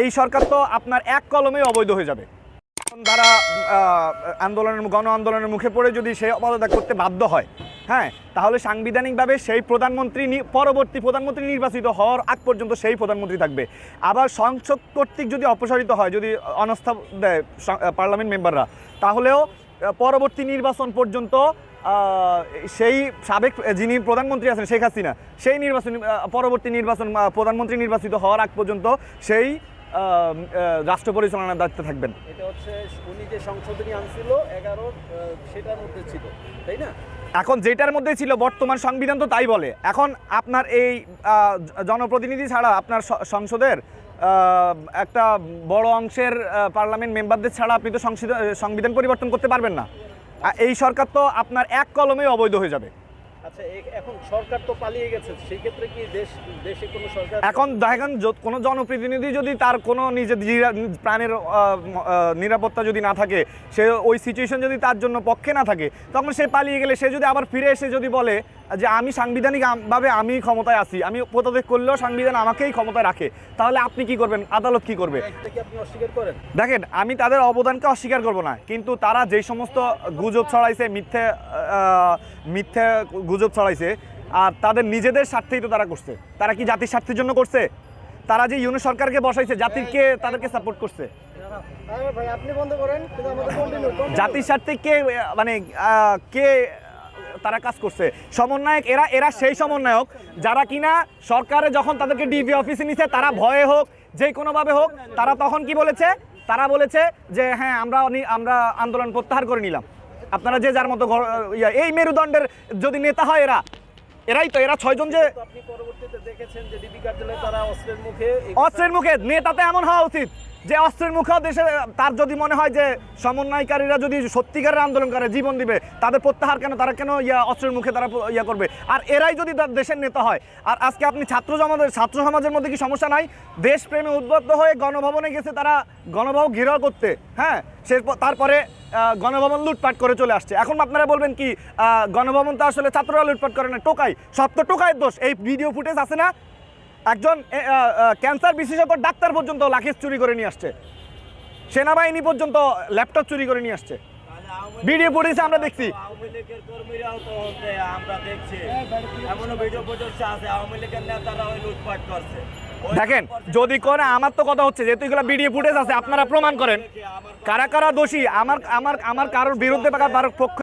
এই সরকার তো আপনার এক কলমে অবৈধ হয়ে যাবে। তারা আন্দোলনের, গণ আন্দোলনের মুখে পড়ে যদি সে পদত্যাগ করতে বাধ্য হয় হ্যাঁ তাহলে সাংবিধানিকভাবে সেই প্রধানমন্ত্রী পরবর্তী প্রধানমন্ত্রী নির্বাচিত হওয়ার আগ পর্যন্ত সেই প্রধানমন্ত্রী থাকবে। আবার সংসদ কর্তৃক যদি অপসারিত হয়, যদি অনাস্থা দেয় পার্লামেন্ট মেম্বাররা, তাহলেও পরবর্তী নির্বাচন পর্যন্ত সেই সাবেক যিনি প্রধানমন্ত্রী আছেন, শেখ হাসিনা, সেই নির্বাচন পরবর্তী নির্বাচন প্রধানমন্ত্রী নির্বাচিত হওয়ার আগ পর্যন্ত সেই রাষ্ট্র পরিচালনার দায়িত্বে থাকবেন। এটা হচ্ছে উনি যে সংশোধনী আনছিল এগারো সেটার মধ্যে ছিল তাই না? এখন যেটার মধ্যে ছিল বর্তমান সংবিধান তো তাই বলে। এখন আপনার এই জনপ্রতিনিধি ছাড়া আপনার সংসদের একটা বড় অংশের পার্লামেন্ট মেম্বারদের ছাড়া আপনি তো সংবিধান পরিবর্তন করতে পারবেন না। এই সরকার তো আপনার এক কলমে অবৈধ হয়ে যাবে। আচ্ছা এখন সরকার তো পালিয়ে গেছে সেই ক্ষেত্রে কি দেশ, দেশে কোনো সরকার এখন কোনো জনপ্রতিনিধি যদি তার কোনো নিজের প্রাণের নিরাপত্তা যদি না থাকে, সে ওই সিচুয়েশন যদি তার জন্য পক্ষে না থাকে, তখন সে পালিয়ে গেলে সে যদি আবার ফিরে এসে যদি বলে যে আমি সাংবিধানিক আম- ভাবে আমি ক্ষমতায় আছি আমি পদত্যাগ করলেও সংবিধান আমাকেই ক্ষমতায় রাখে তাহলে আপনি কি করবেন? আদালত কি করবে? দেখেন আমি তাদের অবদানকে অস্বীকার করব না কিন্তু তারা যেই সমস্ত গুজব ছড়াইছে মিথ্যে মিথ্যে গুজব ছড়াইছে আর তাদের নিজেদের স্বার্থেই তো তারা করছে। তারা কি জাতির স্বার্থের জন্য করছে? তারা যে ইউনিট সরকারকে বসাইছে জাতিরকে তাদেরকে সাপোর্ট করছে? জাতির স্বার্থে কে মানে কে তারা কাজ করছে। সমন্বয়ক এরা এরা সেই সমন্বয়ক যারা কিনা সরকারে যখন তাদেরকে ডিবি অফিসে নিছে তারা ভয়ে হোক যে কোনোভাবে হোক তারা তখন কি বলেছে? তারা বলেছে যে হ্যাঁ আমরা আমরা আন্দোলন প্রত্যাহার করে নিলাম। আপনারা যে যার মতো এই মেরুদণ্ডের যদি নেতা হয় এরা এরাই তো এরা ছয়জন যে আপনি পরবর্তীতে দেখেছেন যে ডিবি কার্যালয়ে তারা অস্ত্রের মুখে অস্ত্রের মুখে নেতাতে এমন হওয়া উচিত। যে অস্ত্রের মুখেও দেশে তার যদি মনে হয় যে সমন্বয়কারীরা যদি সত্যিকারের আন্দোলন করে, জীবন দিবে, তাদের প্রত্যাহার কেন, তারা কেন ইয়া অস্ত্রের মুখে তারা ইয়া করবে? আর এরাই যদি তার দেশের নেতা হয়, আর আজকে আপনি ছাত্র সমাজের ছাত্র সমাজের মধ্যে কি সমস্যা নাই? দেশপ্রেমে উদ্বুদ্ধ হয়ে গণভবনে গেছে তারা, গণভবন ঘেরাও করতে হ্যাঁ? সে তারপরে গণভবন লুটপাট করে চলে আসছে। এখন আপনারা বলবেন কি গণভবন তো আসলে ছাত্ররা লুটপাট করে না, টোকাই, সব তো টোকাইয়ের দোষ। এই ভিডিও ফুটেজ আছে না? একজন ক্যান্সার বিশেষজ্ঞ ডাক্তার পর্যন্ত লাখেজ চুরি করে নিয়ে আসছে। সেনাবাহিনী পর্যন্ত ল্যাপটপ চুরি করে নিয়ে আসছে। ভিডিও ফুটেজে আমরা দেখছি। দেখেন যদি করে আমার তো কথা হচ্ছে যেহেতু এগুলো ভিডিও ফুটেজ আছে আপনারা প্রমাণ করেন। কারা কারা দোষী? আমার আমার আমার কারোর বিরুদ্ধে বা কারোর পক্ষে